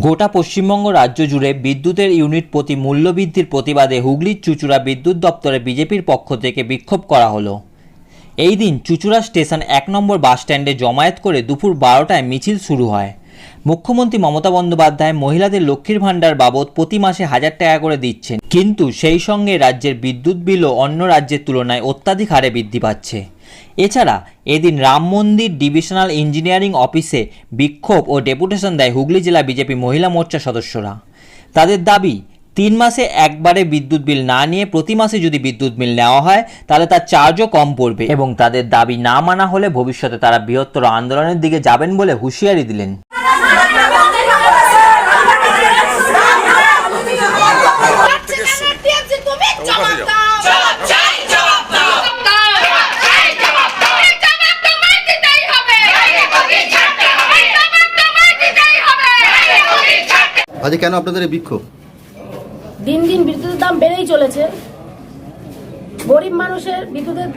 গোটা পশ্চিমবঙ্গ রাজ্য জুড়ে বিদ্যুতের ইউনিট প্রতি মূল্যবৃদ্ধির প্রতিবাদে হুগলির চুচুড়া বিদ্যুৎ দপ্তরে বিজেপির পক্ষ থেকে বিক্ষোভ করা হলো। এই দিন চুচুড়া স্টেশন এক নম্বর বাসস্ট্যান্ডে জমায়েত করে দুপুর বারোটায় মিছিল শুরু হয়। মুখ্যমন্ত্রী মমতা বন্দ্যোপাধ্যায় মহিলাদের লক্ষ্মীর ভাণ্ডার বাবদ প্রতি মাসে হাজার টাকা করে দিচ্ছেন। কিন্তু সেই সঙ্গে রাজ্যের বিদ্যুৎ বিলও অন্য রাজ্যের তুলনায় অত্যাধিক হারে বৃদ্ধি পাচ্ছে। এছাড়া এদিন রাম মন্দির ডিভিশনাল ইঞ্জিনিয়ারিং অফিসে বিক্ষোভ ও ডেপুটেশন দেয় হুগলি জেলা বিজেপি মহিলা মোর্চা সদস্যরা। তাদের দাবি, তিন মাসে একবারে বিদ্যুৎ বিল না নিয়ে প্রতি মাসে যদি বিদ্যুৎ বিল নেওয়া হয়, তাহলে তার চার্জও কম পড়বে এবং তাদের দাবি না মানা হলে ভবিষ্যতে তারা বৃহত্তর আন্দোলনের দিকে যাবেন বলে হুঁশিয়ারি দিলেন। আজ কেন আপনাদের এই বিক্ষোভ? দিন দিন বিদ্যুতের দাম বেড়েই চলেছে। গরিব মানুষের বিদ্যুতের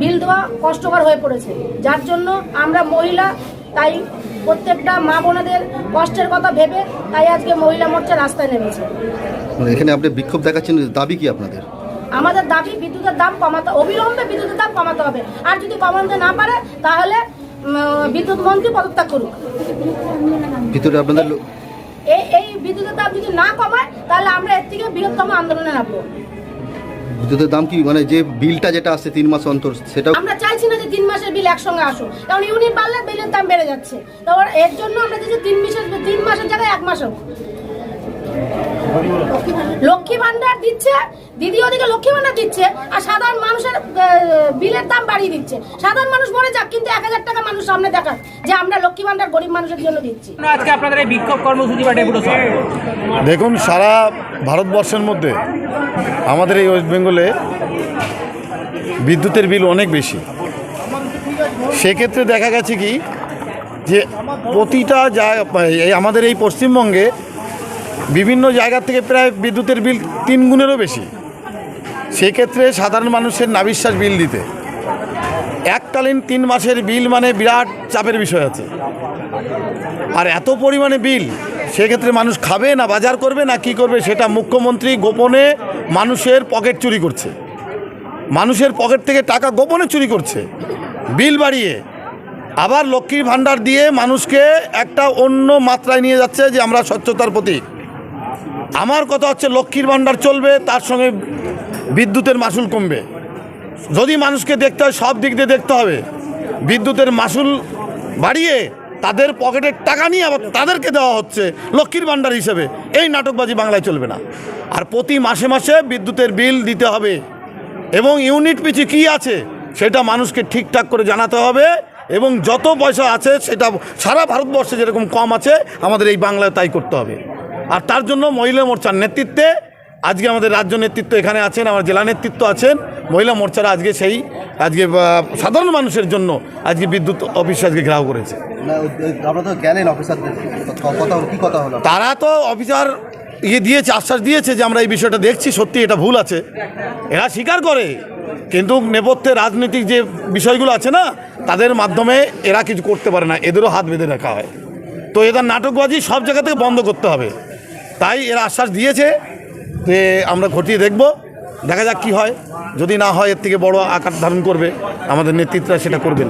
বিল দেওয়া কষ্টকর হয়ে পড়েছে। যার জন্য আমরা মহিলা তাই প্রত্যেকটা মা বোনেদের কষ্টের কথা ভেবে তাই আজকে মহিলা মোর্চা রাস্তায় নেমেছে। মানে এখানে আপনি বিক্ষোভ দেখাচ্ছেন দাবি কি আপনাদের? আমাদের দাবি বিদ্যুতের দাম কমাতে অবিলম্বে বিদ্যুতের দাম কমাতে হবে। আর যদি কমাতে না পারে তাহলে বিদ্যুৎ মন্ত্রী পদত্যাগ করুক। ভিতরে আপনাদের এই এই বিদ্যুতের দাম যদি না কমায় তাহলে আমরা এর থেকে বৃহত্তম আন্দোলনে নামবো। বিদ্যুতের দাম কি? মানে যে বিলটা যেটা আসছে তিন মাস অন্তর সেটাও আমরা চাইছি না যে তিন মাসের বিল একসঙ্গে আসুক। কারণ ইউনিট বাড়লে বিলের দাম বেড়ে যাচ্ছে। তারপর এর জন্য আমরা চাইছি তিন মাসের তিন মাসের জায়গায় এক মাস হোক। লক্ষ্মী ভান্ডার। দিচ্ছে দিদি ওদিকে লক্ষ্মী ভান্ডার দিচ্ছে আর সাধারণ মানুষের বিলের দাম বাড়িয়ে দিচ্ছে। সাধারণ মানুষ মরে যাক কিন্তু এক হাজার টাকা মানুষ সামনে দেখাক যে আমরা লক্ষ্মী ভান্ডার গরিব মানুষের জন্য দিচ্ছি। আজকে আপনাদের এই বিক্ষোভ কর্মসূচি বা দেখুন সারা ভারতবর্ষের মধ্যে আমাদের এই ওয়েস্ট বেঙ্গলে বিদ্যুতের বিল অনেক বেশি। সেক্ষেত্রে দেখা গেছে কি যে প্রতিটা জায়গা এই আমাদের এই পশ্চিমবঙ্গে বিভিন্ন জায়গা থেকে প্রায় বিদ্যুতের বিল তিন গুণেরও বেশি। সেক্ষেত্রে সাধারণ মানুষের নাবিশ্বাস বিল দিতে। এককালীন তিন মাসের বিল মানে বিরাট চাপের বিষয় আছে। আর এত পরিমাণে বিল, সেক্ষেত্রে মানুষ খাবে না, বাজার করবে না, কি করবে সেটা মুখ্যমন্ত্রী গোপনে মানুষের পকেট চুরি করছে। মানুষের পকেট থেকে টাকা গোপনে চুরি করছে। বিল বাড়িয়ে। আবার লক্ষ্মীর ভাণ্ডার দিয়ে মানুষকে একটা অন্য মাত্রায় নিয়ে যাচ্ছে যে আমরা স্বচ্ছতার প্রতীক। আমার কথা হচ্ছে লক্ষ্মীর ভাণ্ডার চলবে, তার সঙ্গে বিদ্যুতের মাসুল কমবে। যদি মানুষকে দেখতে হয়, সব দিক দিয়ে দেখতে হবে। বিদ্যুতের মাসুল বাড়িয়ে তাদের পকেটের টাকা নিয়ে আবার তাদেরকে দেওয়া হচ্ছে লক্ষ্মীর ভাণ্ডার হিসেবে। এই নাটকবাজি বাংলায় চলবে না। আর প্রতি মাসে মাসে বিদ্যুতের বিল দিতে হবে। এবং ইউনিট পিছু কী আছে, সেটা মানুষকে ঠিকঠাক করে জানাতে হবে। এবং যত পয়সা আছে, সেটা সারা ভারতবর্ষে যেরকম কম আছে, আমাদের এই বাংলায় তাই করতে হবে। আর তার জন্য মহিলা মোর্চার নেতৃত্বে আজকে আমাদের রাজ্য নেতৃত্ব এখানে আছেন আমার জেলা নেতৃত্ব আছেন। মহিলা মোর্চারা আজকে সেই আজকে সাধারণ মানুষের জন্য আজকে বিদ্যুৎ অফিস আজকে ঘেরাও করেছে। তারা তো অফিসার ইয়ে দিয়েছে আশ্বাস দিয়েছে যে আমরা এই বিষয়টা দেখছি সত্যি এটা ভুল আছে। এরা স্বীকার করে কিন্তু নেপথ্যে রাজনৈতিক যে বিষয়গুলো আছে না তাদের মাধ্যমে এরা কিছু করতে পারে না এদেরও হাত বেঁধে রাখা হয়। তো এদের নাটকবাজি সব জায়গা থেকে বন্ধ করতে হবে। তাই এরা আশ্বাস দিয়েছে যে আমরা ঘটিয়ে দেখব, দেখা যাক কি হয়। যদি না হয়, এর থেকে বড় আকার ধারণ করবে। আমাদের নেতৃত্বরা সেটা করবেন।